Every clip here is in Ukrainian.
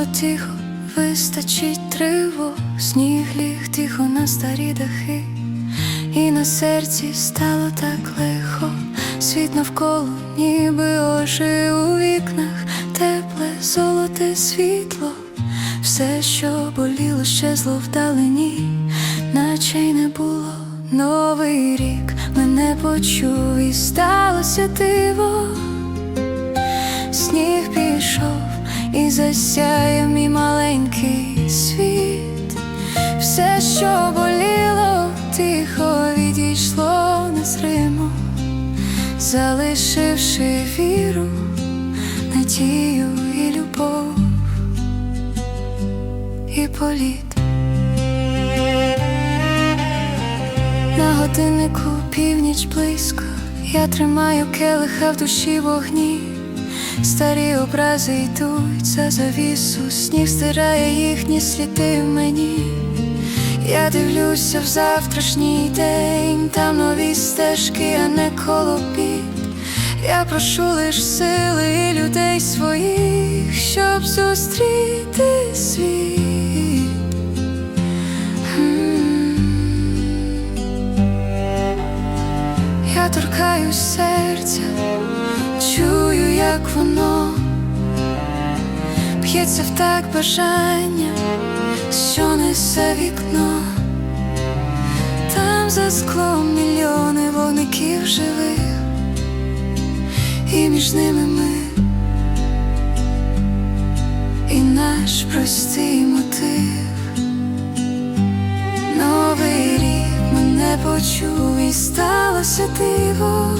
було тихо, вистачить тривог, сніг ліг тихо на старі дахи, і на серці стало так легко, світ навколо, ніби ожив у вікнах, тепле, золоте світло, все, що боліло, щезло вдалині, наче й не було. Новий рік. Мене почув і сталося диво. Сніг пішов і засяяв мій маленький світ. Все, що боліло, тихо відійшло незримо, залишивши віру, надію і любов і політ. На годиннику північ близько, я тримаю келиха в душі вогні. Старі образи йдуть за завісу, сніг стирає їхні сліди в мені. Я дивлюся в завтрашній день, там нові стежки, а не колобіт. Я прошу лиш сили і людей своїх, щоб зустріти світ. Я торкаюсь серця, чую, як воно б'ється в так бажання, що несе вікно, там за склом мільйони вогників живих, і між ними ми, і наш простий мотив. Новий рік мене почув і сталося диво.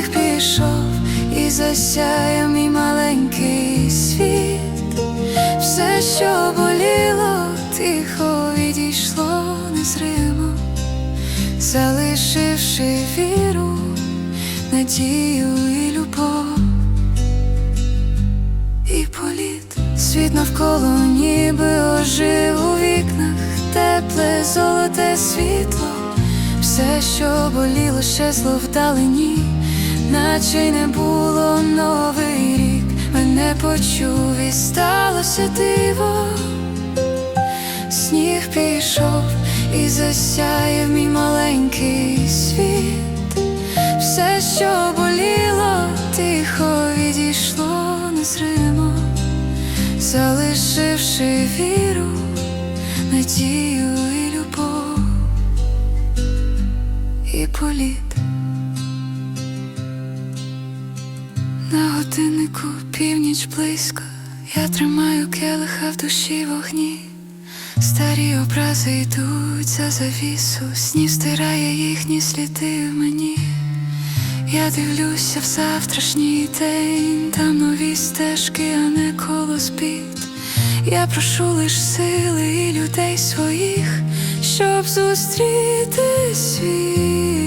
Сніг пішов і засяяв мій маленький світ. Все, що боліло, тихо відійшло незримо, залишивши віру, надію і любов. І політ. Світ навколо ніби ожив у вікнах, тепле золоте світло, все, що боліло, щезло вдалині, наче й не було новий рік, мене почув і сталося диво. Сніг пішов і засяяв мій маленький світ. Все, що боліло, тихо відійшло незримо, залишивши віру, надію і любов і політ. Годиннику північ близько, я тримаю келиха в душі вогні. Старі образи йдуть за завісу, сніг стирає їхні сліди в мені. Я дивлюся в завтрашній день, там нові стежки, а не колоспіт. Я прошу лиш сили і людей своїх, щоб зустріти світ.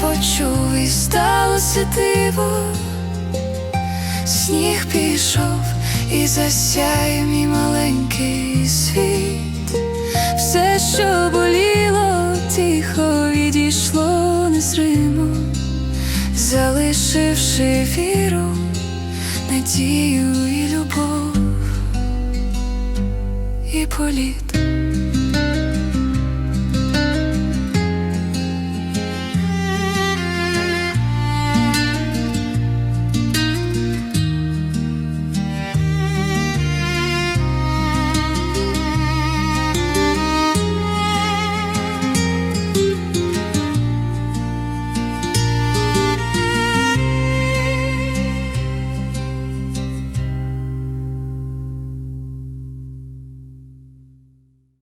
Почув і сталося диво. Сніг пішов і засяяв мій маленький світ. Все, що боліло, тихо відійшло незримо, залишивши віру, надію і любов і політ.